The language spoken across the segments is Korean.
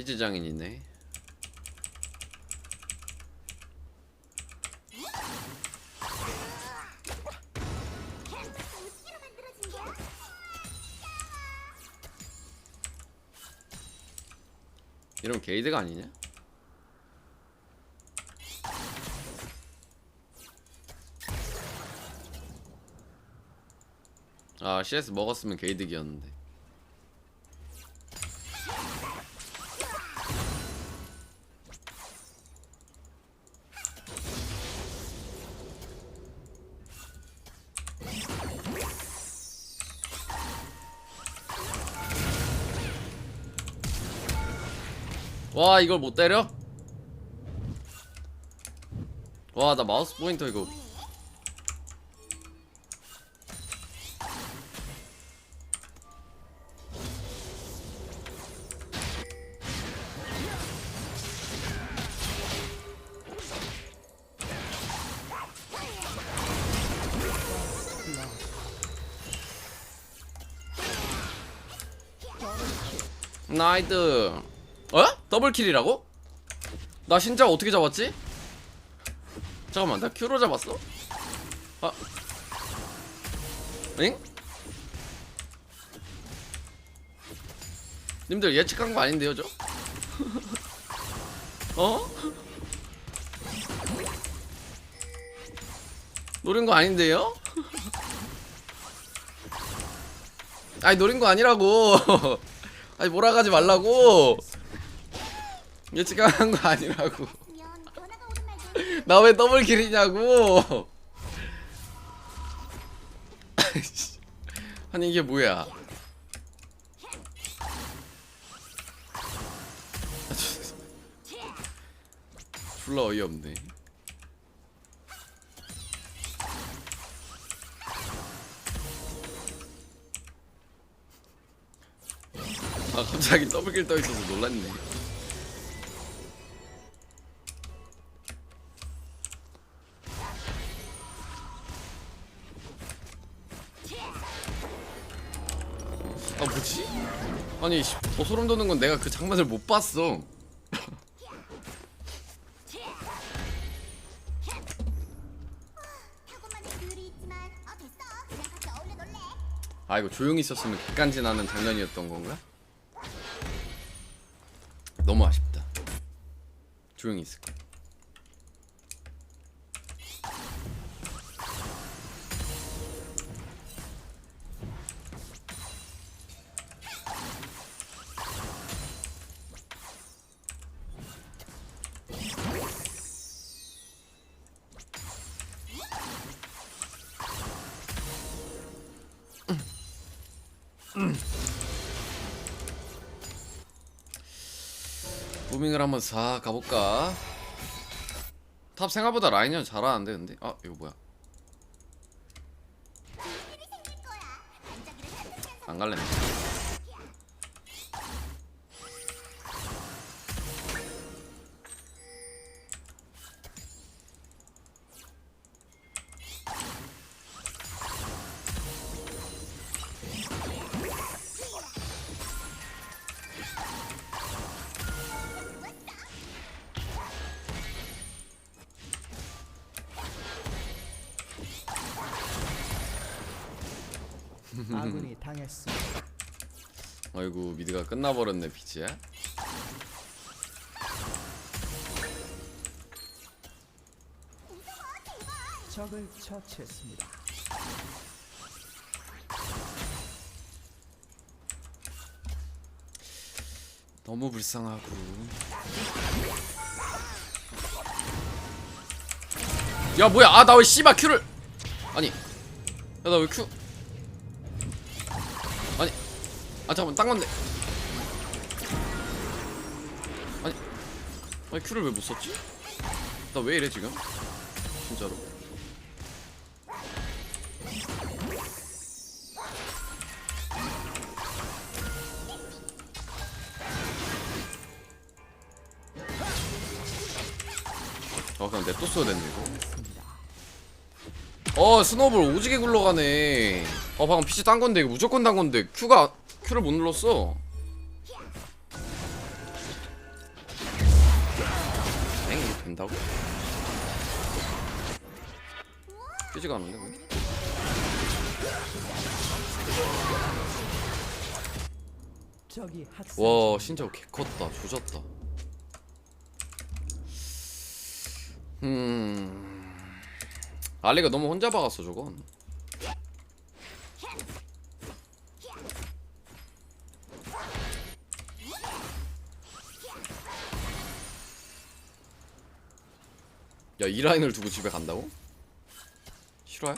피지 장인이네. 이러면 게이드가 아니냐? 아 CS 먹었으면 게이드기였는데 와 이걸 못 때려? 와 나 마우스 포인터 이거 나이드 어? 더블킬이라고? 나 진짜 어떻게 잡았지? 잠깐만 나 큐로 잡았어? 아 엥? 님들 예측한 거 아닌데요 저? 어? 노린 거 아닌데요? 아니 노린 거 아니라고 아니 몰아가지 말라고. 예측한 거 아니라고. 나 왜 더블킬이냐고. 아니 이게 뭐야? 졸라 어이없네 아 갑자기 더블킬 떠있어서 놀랐네 아 뭐지? 아니 씨, 더 소름 돋는 건 내가 그 장면을 못 봤어 아 이거 조용히 있었으면 객간지 나는 장면이었던 건가? 너무 아쉽다. 조용히 있을걸 무밍을 한번 싹 가볼까? 탑 생각보다 라인이 잘하는데 근데? 아 이거 뭐야? 안 갈래 미드가 끝나버렸네 비지야. 적을 처치했습니다. 너무 불쌍하고. 야 뭐야? 아 나 왜 씨발 큐를 아니. 야 나 왜 큐 아니. 아 잠깐만 딴 건데 아니 큐를 왜 못 썼지? 나 왜 이래 지금? 진짜로 아 그냥 냅둬 써야 됐네 이거 어 스노볼 오지게 굴러가네 어 방금 PC 딴 건데 이거 무조건 딴 건데 Q가 Q를 못 눌렀어 된다고? 깨지가 않는데 왜? 학살 와 진짜 개 컸다. 조졌다. 음. 알리가 너무 혼자 박았어 저건 이 라인을 두고 집에 간다고? 싫어요?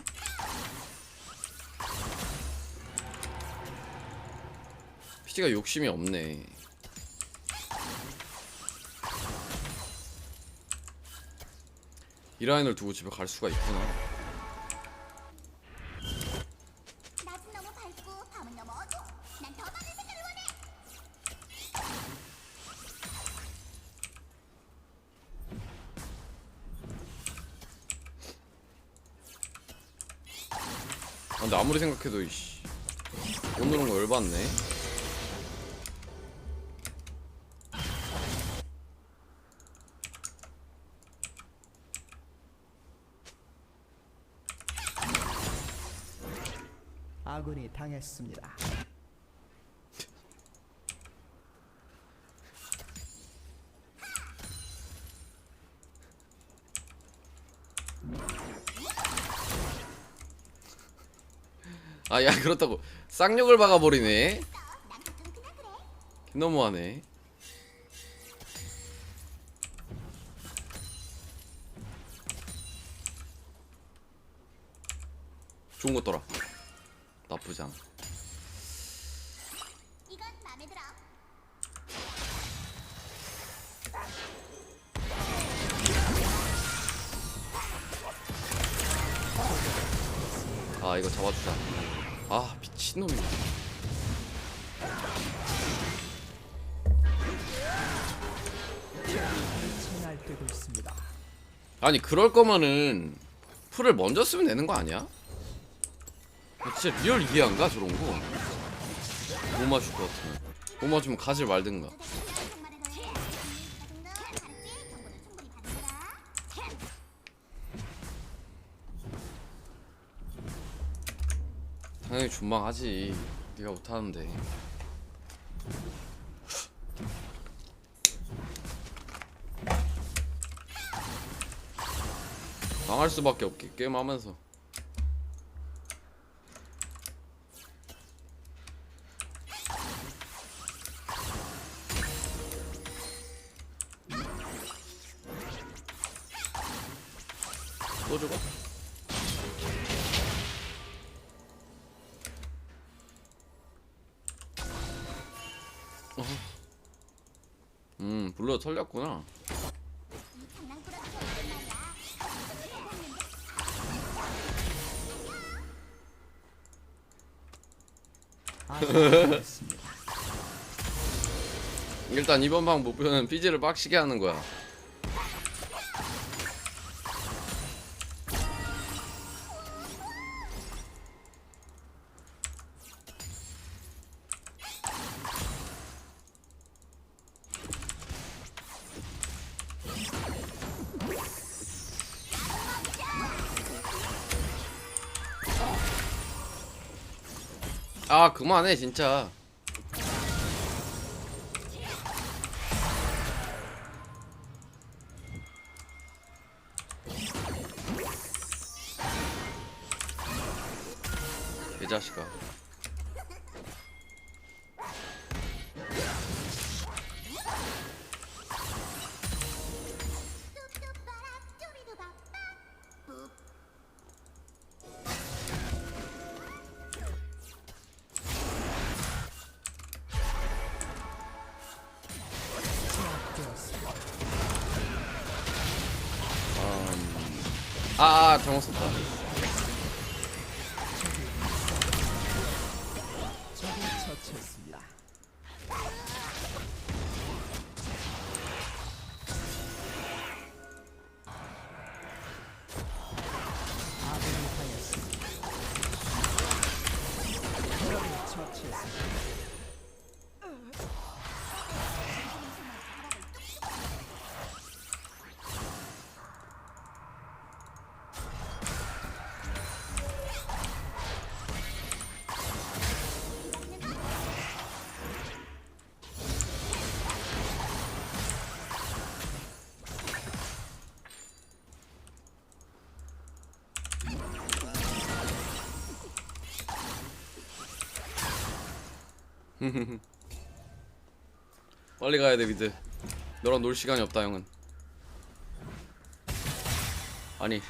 피지가 욕심이 없네 이 라인을 두고 집에 갈 수가 있구나 아무리 생각해도 이씨 오늘은 거 열받네 아군이 당했습니다. 아 야 그렇다고. 쌍욕을 박아버리네. 너무하네. 좋은 거 떠라. 나쁘지 않아. 아 이거 잡아주자 아 미친놈이 친할 때도 있습니다. 아니 그럴 거면은 풀을 먼저 쓰면 되는 거 아니야? 아, 진짜 리얼 이해 안가 저런 거. 못 맞을 것 같으면 못 맞으면 가지 말든가. 당연히 준망하지. 네가 못하는데. 망할 수밖에 없게 게임하면서. 일단 이번 방 목표는 피지를 빡시게 하는 거야. 아 그만해 진짜. 아, 아 잘못 썼다. 빨리 가야 돼 미드. 너랑 놀 시간이 없다 형은. 아니.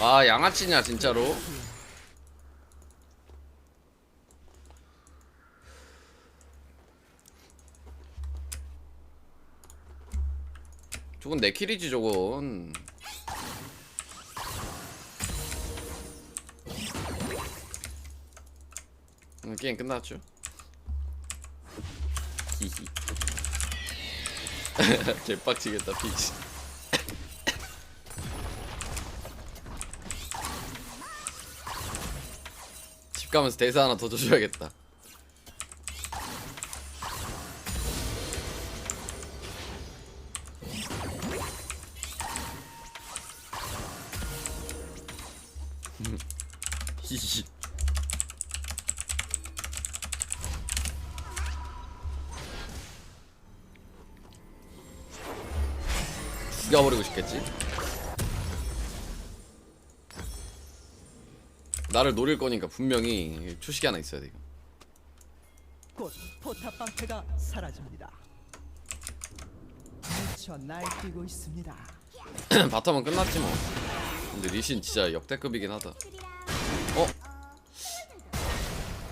아 양아치냐 진짜로 저건 내 킬이지 저건. 음, 게임 끝났죠? 히히. 개빡치겠다 피치. 집 가면서 대사 하나 더 줘줘야겠다 나를 노릴 거니까 분명히 초식이 하나 있어야 돼 이거 곧 포탑 방패가 사라집니다. 미쳐 날뛰고 있습니다. 바텀은 끝났지 뭐 근데 리신 진짜 역대급이긴 하다 어?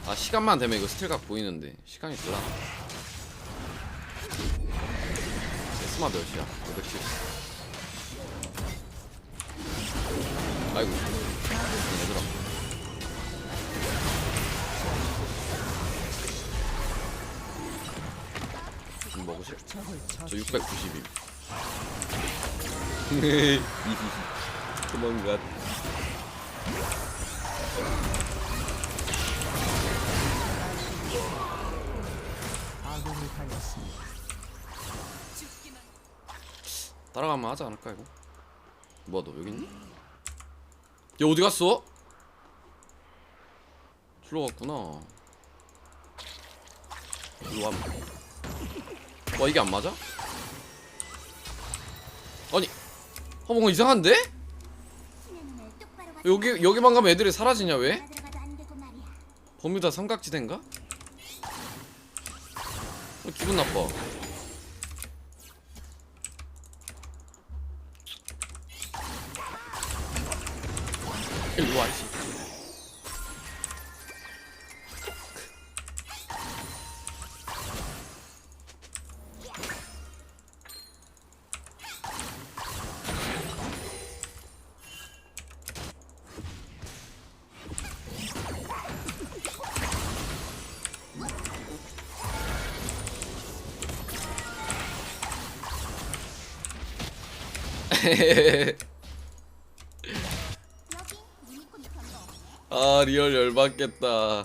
아 시간만 되면 이거 스틸각 보이는데 시간이 들라 스마 몇이야? 570 아이고 얘들아 좀 먹으실? 적을 저 처치 692. 도망가. 따라가면 하지 않을까 이거? 뭐야 너 여기 있니? 얘 어디 갔어? 줄러 갔구나. 일로 와. 와 이게 안 맞아? 아니, 어 뭔가 이상한데? 여기 여기만 가면 애들이 사라지냐 왜? 버뮤다 삼각지대인가? 어, 기분 나빠. 일로 와, 이씨. 아, 리얼 열받겠다.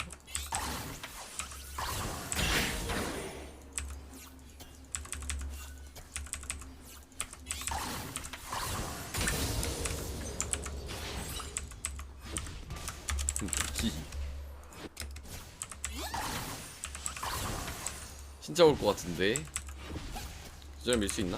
진짜 올 것 같은데. 저절 밀수 있나?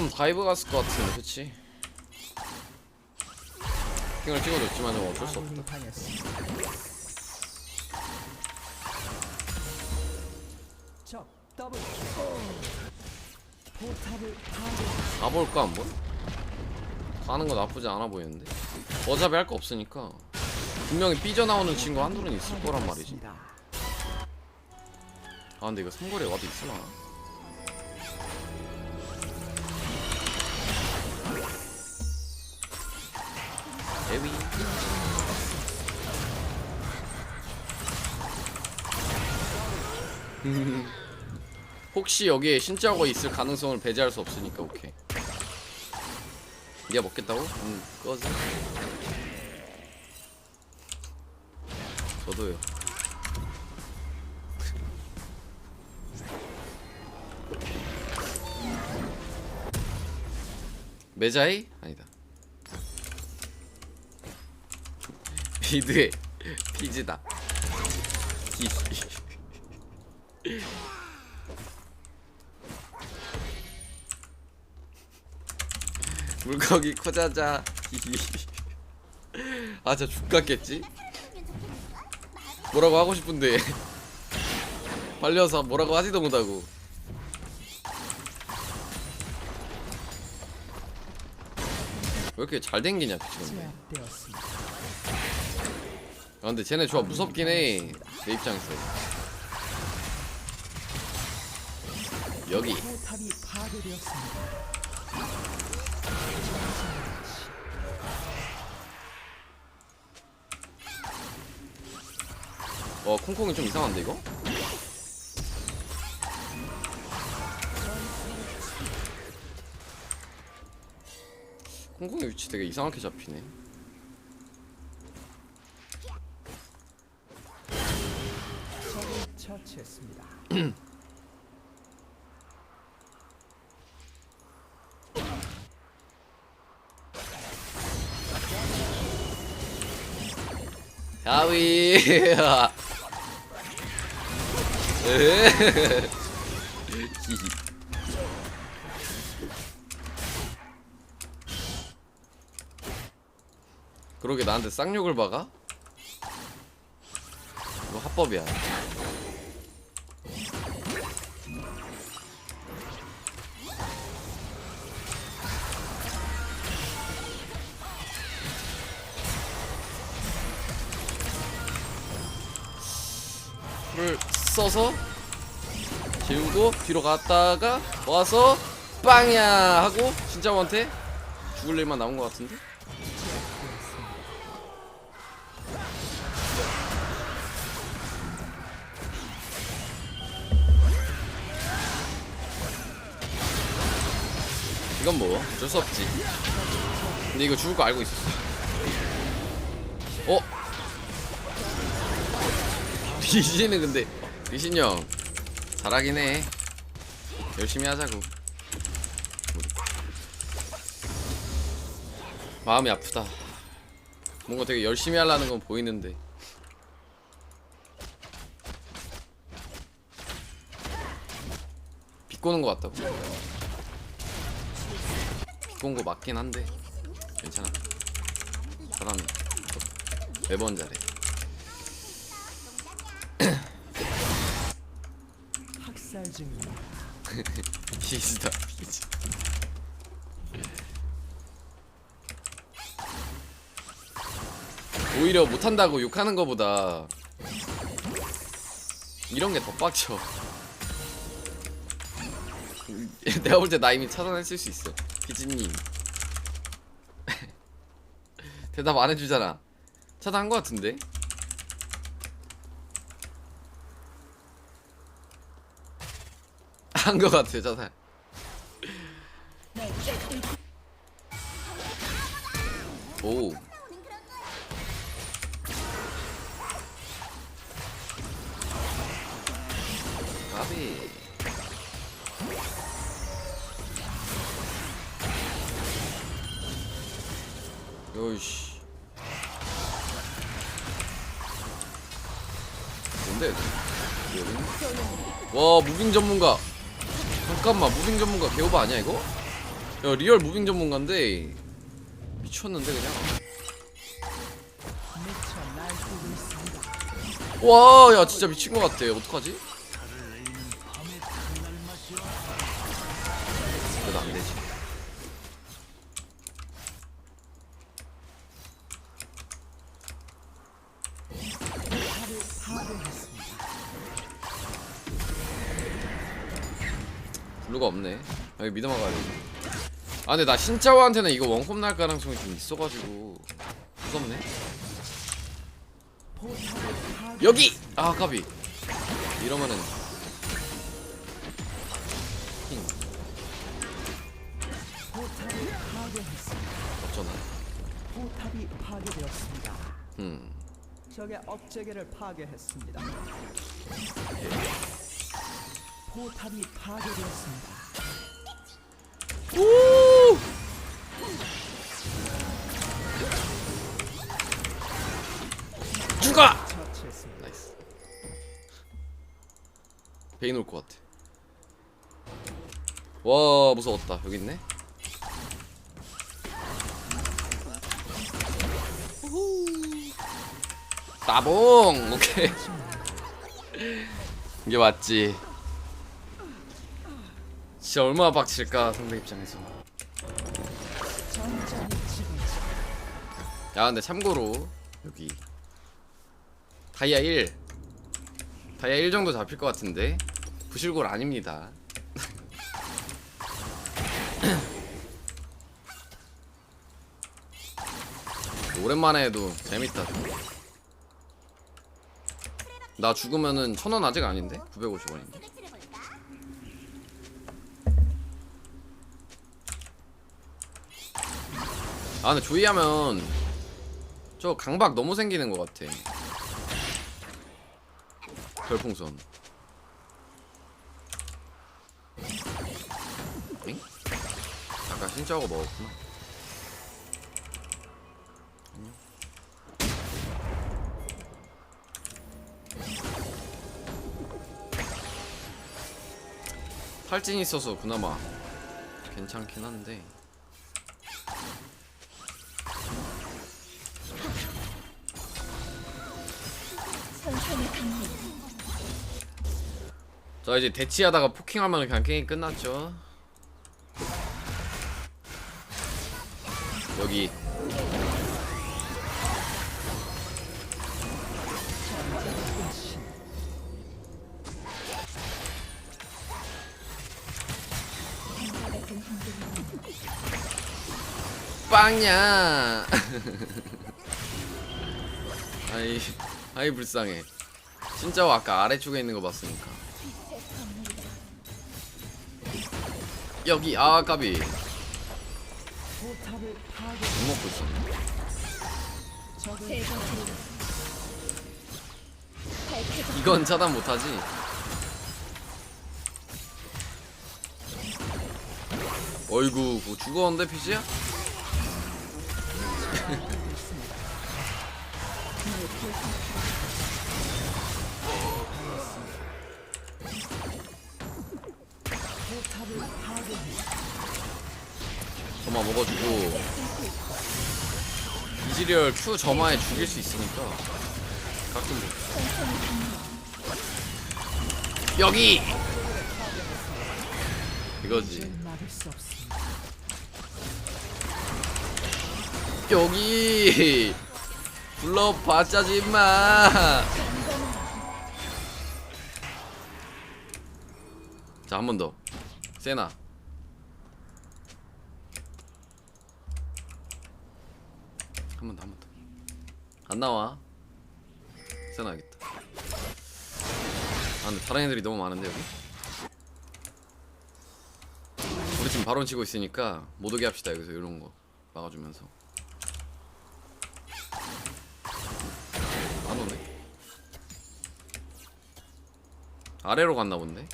바텀 다이브 갔을 것 같은데, 그치? 킹을 찍어줬지만 좀 어쩔 수 없다. 가볼까 한번? 가는 거 나쁘지 않아 보이는데 어차피 할 거 없으니까 분명히 삐져나오는 친구 한둘은 있을 거란 말이지 아 근데 이거 삼거리에 와도 있으나 에위. 혹시 여기에 신짜고 있을 가능성을 배제할 수 없으니까 오케이. 니가 먹겠다고? 응 꺼져. 저도요. 메자이? 아니다. 비드의 피지다. 피. 물고기 코자자. 아, 진짜 죽겠겠지? 뭐라고 하고 싶은데 빨려서 뭐라고 하지도 못하고 왜 이렇게 잘 댕기냐 지금 아 근데 쟤네 조합 무섭긴 해내 입장에서 여기. 어 콩콩이 좀 이상한데 이거? 콩콩이 위치 되게 이상하게 잡히네 야위 그러게 나한테 쌍욕을 박아? 이거 합법이야 써서 재우고 뒤로 갔다가 와서 빵야 하고 진짜 원태 죽을 일만 남은 것 같은데? 이건 뭐 어쩔 수 없지 근데 이거 죽을 거 알고 있었어 어? 리신은 근데 리신 형 잘하긴 해. 열심히 하자고. 마음이 아프다. 뭔가 되게 열심히 하려는 건 보이는데. 비꼬는 것 같다고? 비꼰 거 맞긴 한데. 괜찮아. 사람 매번 잘해 비지다. 비지 오히려 못한다고 욕하는 거보다 이런 게 더 빡쳐. 내가 볼 때 나 이미 찾아냈을 수 있어. 비지님. 대답 안 해주잖아. 차단한 거 같은데 한거 같아 차단 오. 까비. 요이씨. 뭔데 여기 와 무빙 전문가 잠깐만 무빙 전문가 개오바 아니야 이거? 야 리얼 무빙 전문가인데 미쳤는데 그냥. 와 야 진짜 미친 것 같아 어떡하지? 이거 믿어만 가야 돼아 근데 나 신짜와한테는 이거 원콤 날 가능성이 좀 있어가지고. 무섭네. 여기! 아 까비. 이러면은. 킹. 어쩌나. 포탑이 파괴되었습니다. 음. 적의 업체계를 파괴했습니다. 포탑이 파괴되었습니다. 오! 죽어! 나이스. 베인 올것 같아. 와 무서웠다. 여기 있네. 따봉 오케이. 이게 맞지. 진짜 얼마나 빡칠까 상대 입장에서. 야 근데 참고로 여기 다이아 1 다이아 1 정도 잡힐 것 같은데 부실골 아닙니다 오랜만에 해도 재밌다 나 죽으면은 천원 아직 아닌데? 950원인데 아 근데 조이하면 저 강박 너무 생기는 것 같아 별풍선 엥? 아까 신짜고 먹었구나 안녕. 탈진 있어서 그나마 괜찮긴 한데 자 이제 대치하다가 포킹하면 그냥 게임 끝났죠. 여기. 빵야. 아이 아이 불쌍해. 진짜 아까 아래쪽에 있는 거 봤으니까 여기 아 까비. 못 먹고 적을 이건 차단 못하지 어이구 뭐 죽었는데 피지야? 점화 먹어주고 이지리얼 Q 점화에 죽일 수 있으니까 가끔 뭐. 여기! 이거지. 여기! 불러봤자지 임마! 자 한 번 더. 세나 한 번 더 한 번 더. 안 나와. 세나 하겠다. 아 근데 다른 애들이 너무 많은데 여기? 우리 지금 바론 치고 있으니까 못 오게 합시다 여기서 이런 거 막아주면서. 안 오네. 아래로 갔나 본데.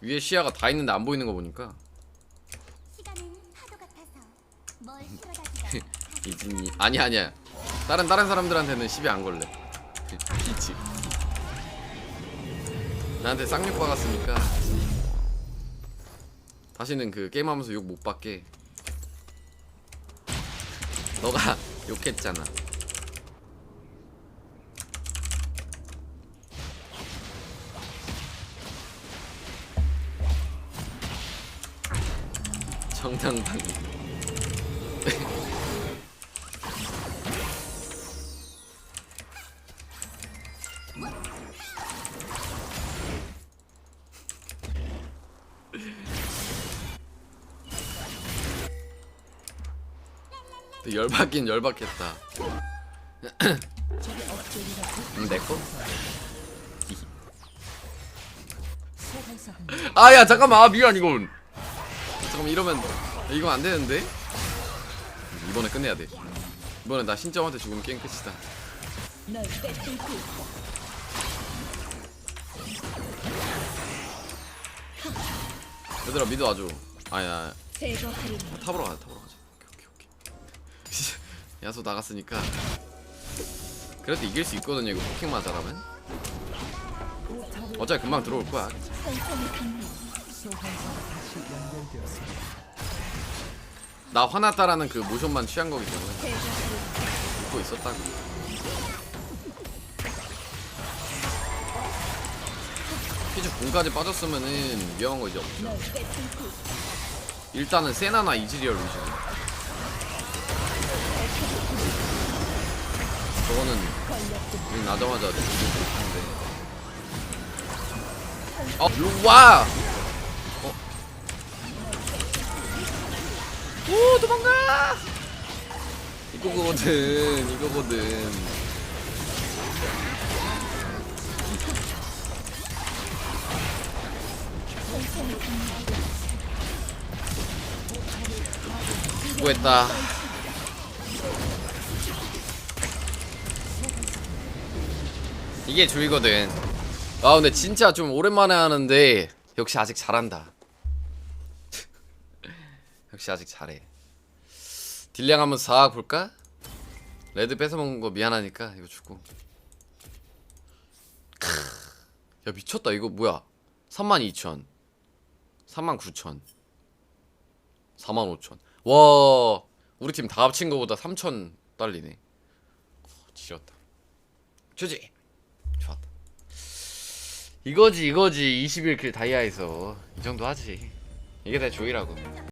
위에 시야가 다 있는데 안 보이는 거 보니까 시간은 파도 같아서 뭘 실어다지가 이진이 아니 아니야. 다른 다른 사람들한테는 시비 안 걸래. 이지. 나한테 쌍욕 박았으니까 다시는 그 게임하면서 욕 못 받게. 너가 욕했잖아. 정당당. 또 열받긴 열받겠다. 음, 내 거? 소환사합니다. 아야 잠깐만 아 미안 이건 잠깐만 이러면 이거 안 되는데 이번에 끝내야 돼 이번에 나 신점한테 죽으면 게임 끝이다. 얘들아 미드 와줘 아야 제거하리 탑으로 가자 탑으로 가자 오케이 오케이 오케이 야수 나갔으니까. 그래도 이길 수 있거든요 이거 잘하면 포탑을 어차피 금방 들어올 거야. 나 화났다라는 그 모션만 취한 거기 때문에. 웃고 있었다고. 피즈 공까지 빠졌으면은 위험한 거 이제 없죠. 일단은 세나나 이즈리얼 루시 저거는 일 나자마자 죽는데. 어 일로와! 어? 오 도망가! 이거거든 이거거든. 수고했다 이게 주이거든. 아 근데 진짜 좀 오랜만에 하는데 역시 아직 잘한다. 역시 아직 잘해. 딜량 한번 싹 볼까? 레드 뺏어먹은 거 미안하니까 이거 주고. 크. 야 미쳤다. 이거 뭐야? 32,000 39,000 45,000 와 우리 팀 다 합친 거보다 3,000 딸리네. 어, 지렸다. 주지 이거지 이거지. 21킬 다이아에서. 이 정도 하지. 이게 다 조이라고